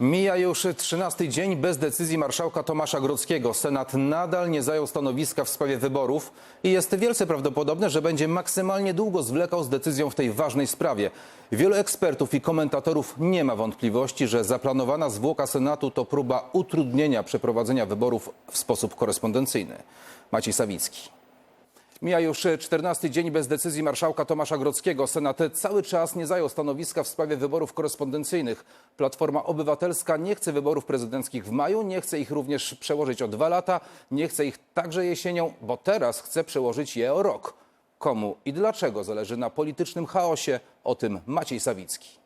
Mija już 13 dzień bez decyzji marszałka Tomasza Grodzkiego. Senat nadal nie zajął stanowiska w sprawie wyborów i jest wielce prawdopodobne, że będzie maksymalnie długo zwlekał z decyzją w tej ważnej sprawie. Wielu ekspertów i komentatorów nie ma wątpliwości, że zaplanowana zwłoka Senatu to próba utrudnienia przeprowadzenia wyborów w sposób korespondencyjny. Maciej Sawicki. Mija już 14 dzień bez decyzji marszałka Tomasza Grodzkiego. Senat cały czas nie zajął stanowiska w sprawie wyborów korespondencyjnych. Platforma Obywatelska nie chce wyborów prezydenckich w maju, nie chce ich również przełożyć o dwa lata, nie chce ich także jesienią, bo teraz chce przełożyć je o rok. Komu i dlaczego zależy na politycznym chaosie? O tym Maciej Sawicki.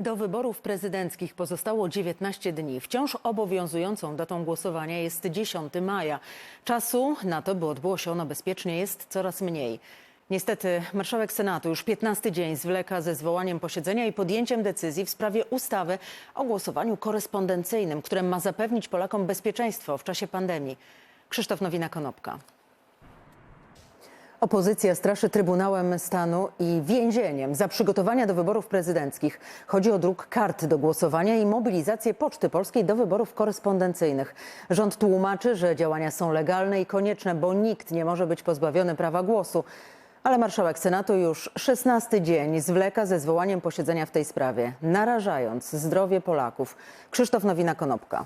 Do wyborów prezydenckich pozostało 19 dni. Wciąż obowiązującą datą głosowania jest 10 maja. Czasu na to, by odbyło się ono bezpiecznie, jest coraz mniej. Niestety marszałek Senatu już 15 dzień zwleka ze zwołaniem posiedzenia i podjęciem decyzji w sprawie ustawy o głosowaniu korespondencyjnym, które ma zapewnić Polakom bezpieczeństwo w czasie pandemii. Krzysztof Nowina-Konopka. Opozycja straszy Trybunałem Stanu i więzieniem za przygotowania do wyborów prezydenckich. Chodzi o druk kart do głosowania i mobilizację Poczty Polskiej do wyborów korespondencyjnych. Rząd tłumaczy, że działania są legalne i konieczne, bo nikt nie może być pozbawiony prawa głosu. Ale marszałek Senatu już 16 dzień zwleka ze zwołaniem posiedzenia w tej sprawie, narażając zdrowie Polaków. Krzysztof Nowina-Konopka.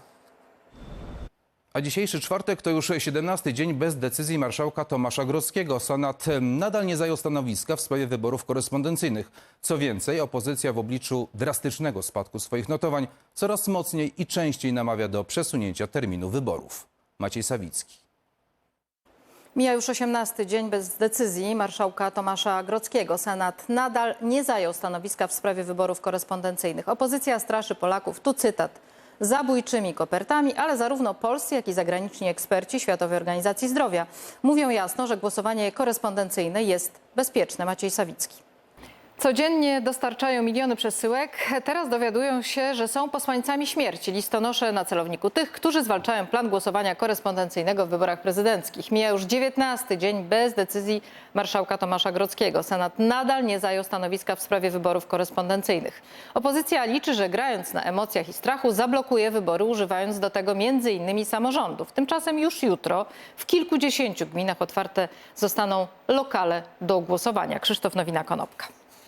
A dzisiejszy czwartek to już 17 dzień bez decyzji marszałka Tomasza Grodzkiego. Senat nadal nie zajął stanowiska w sprawie wyborów korespondencyjnych. Co więcej, opozycja w obliczu drastycznego spadku swoich notowań coraz mocniej i częściej namawia do przesunięcia terminu wyborów. Maciej Sawicki. Mija już 18 dzień bez decyzji marszałka Tomasza Grodzkiego. Senat nadal nie zajął stanowiska w sprawie wyborów korespondencyjnych. Opozycja straszy Polaków, tu cytat, zabójczymi kopertami, ale zarówno polscy, jak i zagraniczni eksperci Światowej Organizacji Zdrowia mówią jasno, że głosowanie korespondencyjne jest bezpieczne. Maciej Sawicki. Codziennie dostarczają miliony przesyłek. Teraz dowiadują się, że są posłańcami śmierci. Listonosze na celowniku tych, którzy zwalczają plan głosowania korespondencyjnego w wyborach prezydenckich. Mija już 19 dzień bez decyzji marszałka Tomasza Grodzkiego. Senat nadal nie zajął stanowiska w sprawie wyborów korespondencyjnych. Opozycja liczy, że grając na emocjach i strachu zablokuje wybory, używając do tego innymi samorządów. Tymczasem już jutro w kilkudziesięciu gminach otwarte zostaną lokale do głosowania. Krzysztof Nowina-Konopka.